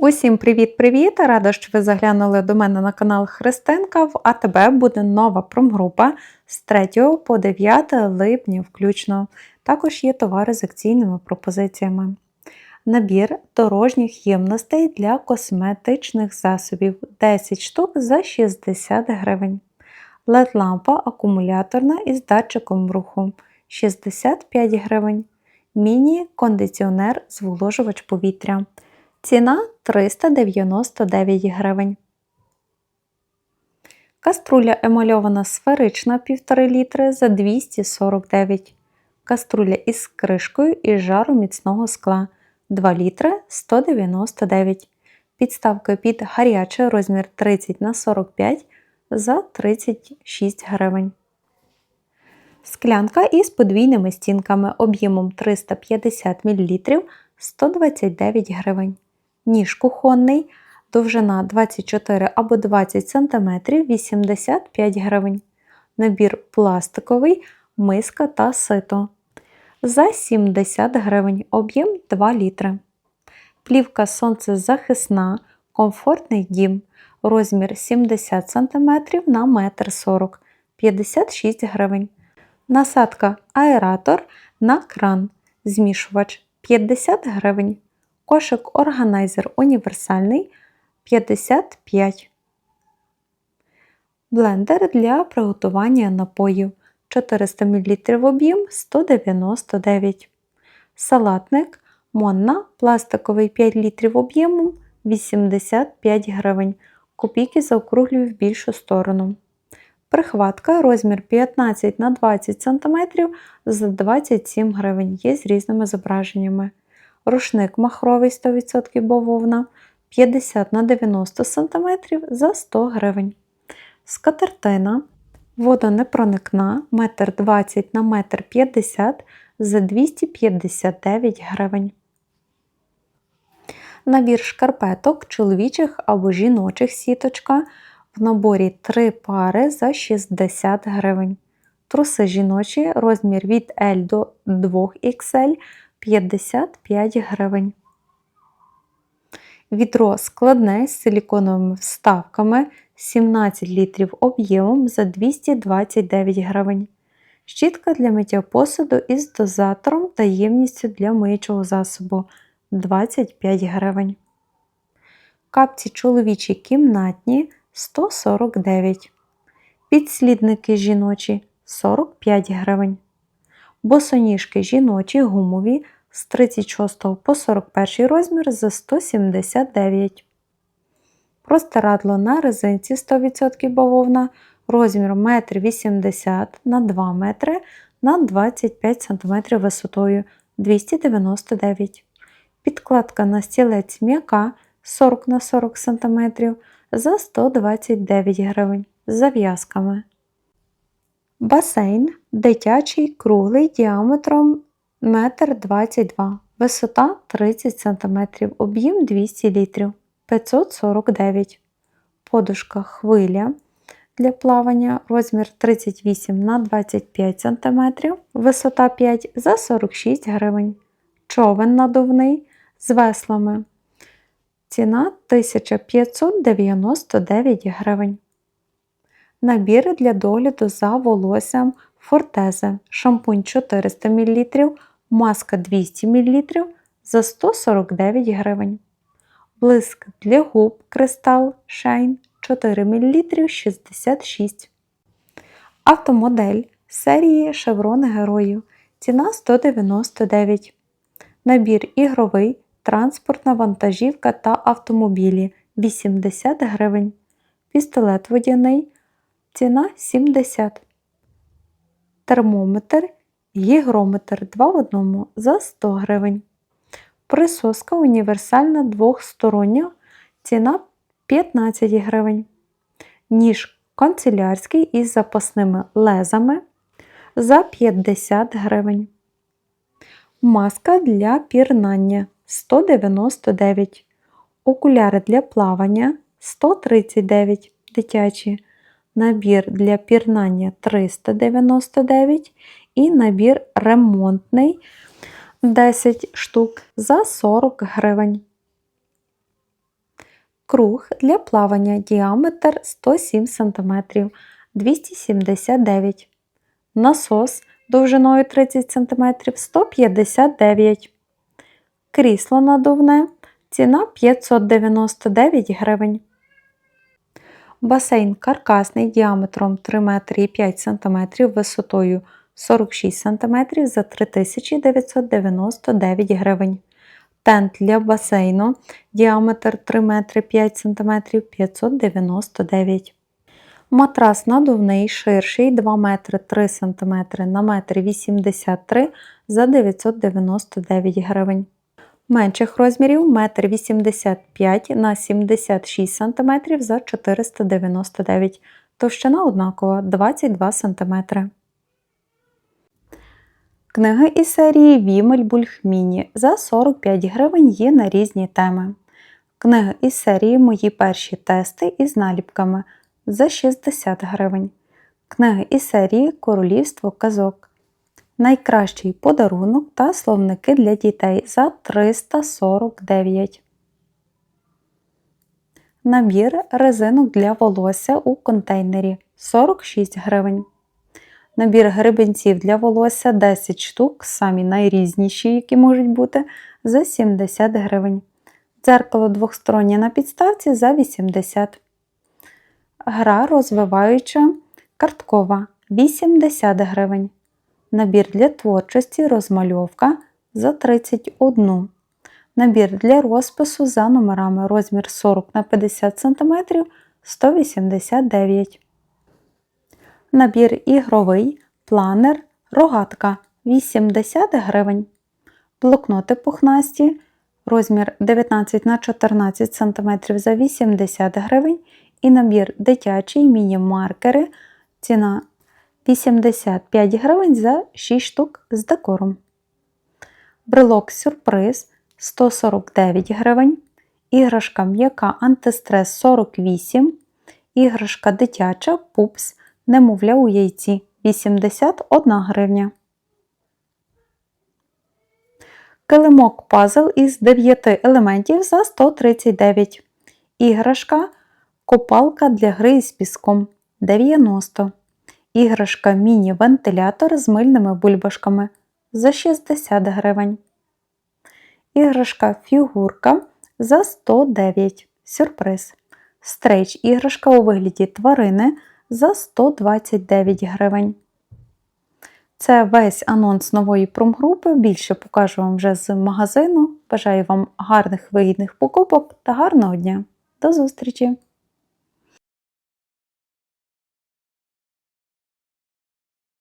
Усім привіт-привіт! Рада, що ви заглянули до мене на канал Христинка. В АТБ буде нова промгрупа з 3 по 9 липня включно. Також є товари з акційними пропозиціями. Набір дорожніх ємностей для косметичних засобів 10 штук за 60 гривень. LED-лампа акумуляторна із датчиком руху 65 гривень. Міні-кондиціонер зволожувач повітря. Ціна 399 гривень. Каструля емальована сферична 1,5 літри за 249 Каструля із кришкою і жару міцного скла 2 літри 199 Підставка під гарячий розмір 30 на 45 за 36 гривень. Склянка із подвійними стінками об'ємом 350 мл 129 гривень. Ніж кухонний, довжина 24 або 20 см 85 гривень. Набір пластиковий, миска та сито. За 70 гривень, об'єм 2 літри. Плівка сонцезахисна, комфортний дім. Розмір 70 см на 1,40 м 56 гривень. Насадка аератор на кран. Змішувач 50 гривень. Кошик органайзер універсальний 55. Блендер для приготування напоїв 400 мл об'єм 199 Салатник Монна пластиковий 5 літрів об'ємом 85 гривень. Копійки заокруглюю в більшу сторону. Прихватка розмір 15 на 20 см за 27 гривень. Є з різними зображеннями. Рушник махровий 100% бавовна 50 на 90 см за 100 гривень. Скатертина водонепроникна 1,20 на 1,50 м за 259 гривень. Набір шкарпеток чоловічих або жіночих сіточка в наборі 3 пари за 60 гривень. Труси жіночі розмір від L до 2XL 55 гривень. Відро складне з силіконовими вставками 17 літрів об'ємом за 229 гривень. Щітка для миття посуду із дозатором та ємністю для миючого засобу 25 гривень. Капці чоловічі кімнатні 149 Підслідники жіночі 45 гривень. Босоніжки жіночі гумові з 36 по 41 розмір за 179 Простирадло на резинці 100% бавовна розмір 1,80 м на 2 метри на 25 см висотою 299 Підкладка на стілець м'яка 40 на 40 см за 129 гривень з зав'язками. Басейн дитячий круглий діаметром 1,22 м, висота 30 см, об'єм 200 літрів 549 Подушка хвиля для плавання розмір 38 на 25 см, висота 5 за 46 гривень. Човен надувний з веслами. Ціна 1599 гривень. Набір для догляду за волоссям Фортезе. Шампунь 400 мл, маска 200 мл за 149 гривень. Блиск для губ Кристал Shine 4 мл 66 Автомодель серії Chevron Герою. Ціна 199 Набір ігровий, транспортна вантажівка та автомобілі 80 гривень. Пістолет водяний. Ціна 70 Термометр, гігрометр 2 в 1 за 100 гривень. Присоска універсальна двохстороння. Ціна 15 гривень. Ніж канцелярський із запасними лезами за 50 гривень. Маска для пірнання 199 Окуляри для плавання 139 дитячі. Набір для пірнання 399 і набір ремонтний 10 штук за 40 гривень. Круг для плавання діаметр 107 см 279 Насос довжиною 30 см 159 Крісло надувне ціна 599 гривень. Басейн каркасний діаметром 3 метри 5 см висотою 46 см за 3999 гривень. Тент для басейну діаметр 3 метри 5 см 599 Матрас надувний ширший 2 метри 3 см на 1,83 м за 999 гривень. Менших розмірів 1,85 м на 76 см за 499 Товщина однакова 22 см. Книги із серії Вімель Бульхміні за 45 гривень є на різні теми. Книги із серії Мої перші тести із наліпками за 60 гривень. Книги із серії Королівство казок. Найкращий подарунок та словники для дітей за 349. Набір резинок для волосся у контейнері 46 гривень. Набір гребенців для волосся 10 штук, самі найрізніші, які можуть бути, за 70 гривень. Дзеркало двохстороннє на підставці за 80 Гра розвиваюча карткова 80 гривень. Набір для творчості розмальовка за 31 Набір для розпису за номерами розмір 40 на 50 см 189 Набір ігровий, планер, рогатка 80 гривень. Блокноти пухнасті, розмір 19 на 14 см за 80 гривень. І набір дитячий міні-маркери. Ціна 85 гривень за 6 штук з декором. Брелок сюрприз 149 гривень. Іграшка м'яка антистрес 48 Іграшка дитяча пупс немовля у яйці 81 гривня. Килимок пазл із 9 елементів за 139 Іграшка копалка для гри із піском 90 Іграшка міні-вентилятор з мильними бульбашками за 60 гривень. Іграшка фігурка за 109 Сюрприз. Стрейч іграшка у вигляді тварини за 129 гривень. Це весь анонс нової промгрупи. Більше покажу вам вже з магазину. Бажаю вам гарних вигідних покупок та гарного дня. До зустрічі!